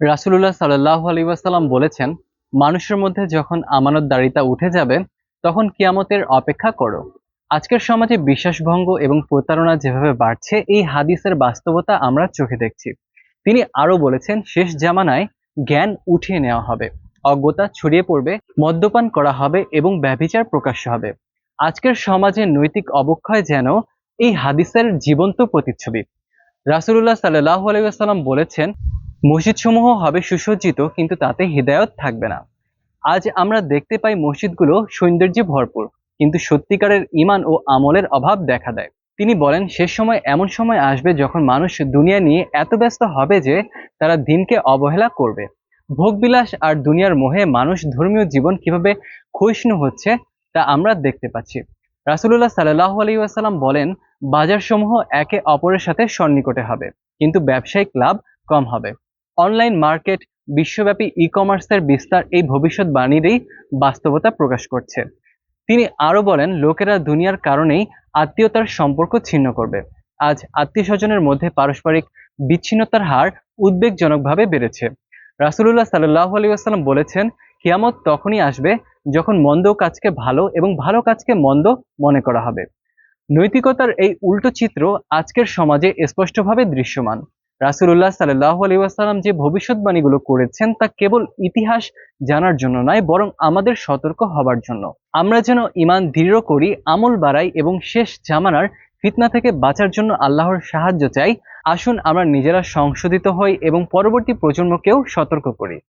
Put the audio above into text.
রাসুলুল্লাহ সাল্লাহ আলাইসাল্লাম বলেছেন, মানুষের মধ্যে যখন আমানতদারিতা উঠে যাবে, তখন কিয়ামতের অপেক্ষা করো। আজকের সমাজে বিশ্বাসভঙ্গ এবং প্রতারণা যেভাবে বাড়ছে, এই হাদিসের বাস্তবতা আমরা চোখে দেখছি। তিনি আরও বলেছেন, শেষ জামানায় জ্ঞান উঠিয়ে নেওয়া হবে, অজ্ঞতা ছড়িয়ে পড়বে, মদ্যপান করা হবে এবং ব্যভিচার প্রকাশ্য হবে। আজকের সমাজে নৈতিক অবক্ষয় যেন এই হাদিসের জীবন্ত প্রতিচ্ছবি। রাসুলুল্লাহ সাল্লাহ আলাইসাল্লাম বলেছেন মসজিদসমূহ হবে সুসজ্জিত, কিন্তু তাতে হৃদায়ত থাকবে না। আজ আমরা দেখতে পাই মসজিদগুলো সৌন্দর্যে ভরপুর, কিন্তু সত্যিকারের ইমান ও আমলের অভাব দেখা দেয়। তিনি বলেন শেষ সময় এমন সময় আসবে যখন মানুষ দুনিয়া নিয়ে এত ব্যস্ত হবে যে তারা দিনকে অবহেলা করবে। ভোগবিলাস আর দুনিয়ার মোহে মানুষ ধর্মীয় জীবন কীভাবে ক্ষয়িষ্ণু হচ্ছে তা আমরা দেখতে পাচ্ছি। রাসুলুল্লাহ সাল্লাহ আলী আসাল্লাম বলেন, বাজারসমূহ একে অপরের সাথে সন্নিকটে হবে, কিন্তু ব্যবসায়িক লাভ কম হবে। অনলাইন মার্কেট বিশ্বব্যাপী ই কমার্সের বিস্তার এই ভবিষ্যৎবাণীরই বাস্তবতা প্রকাশ করছে। তিনি আরও বলেন, লোকেরা দুনিয়ার কারণেই আত্মীয়তার সম্পর্ক ছিন্ন করবে। আজ আত্মীয় স্বজনের মধ্যে পারস্পরিক বিচ্ছিন্নতার হার উদ্বেগজনকভাবে বেড়েছে। রাসুলুল্লাহ সাল্লাহ আলী আসসালাম বলেছেন, কিয়ামত তখনই আসবে যখন মন্দ কাজকে ভালো এবং ভালো কাজকে মন্দ মনে করা হবে। নৈতিকতার এই উল্টো চিত্র আজকের সমাজে স্পষ্টভাবে দৃশ্যমান। রাসুল্লাহ সাল্লাহ আলী আসালাম যে ভবিষ্যৎবাণীগুলো করেছেন তা কেবল ইতিহাস জানার জন্য নয়, বরং আমাদের সতর্ক হবার জন্য। আমরা যেন ইমান দৃঢ় করি, আমল বাড়াই এবং শেষ জামানার ফিতনা থেকে বাঁচার জন্য আল্লাহর সাহায্য চাই। আসুন আমরা নিজেরা সংশোধিত হই এবং পরবর্তী প্রজন্মকেও সতর্ক করি।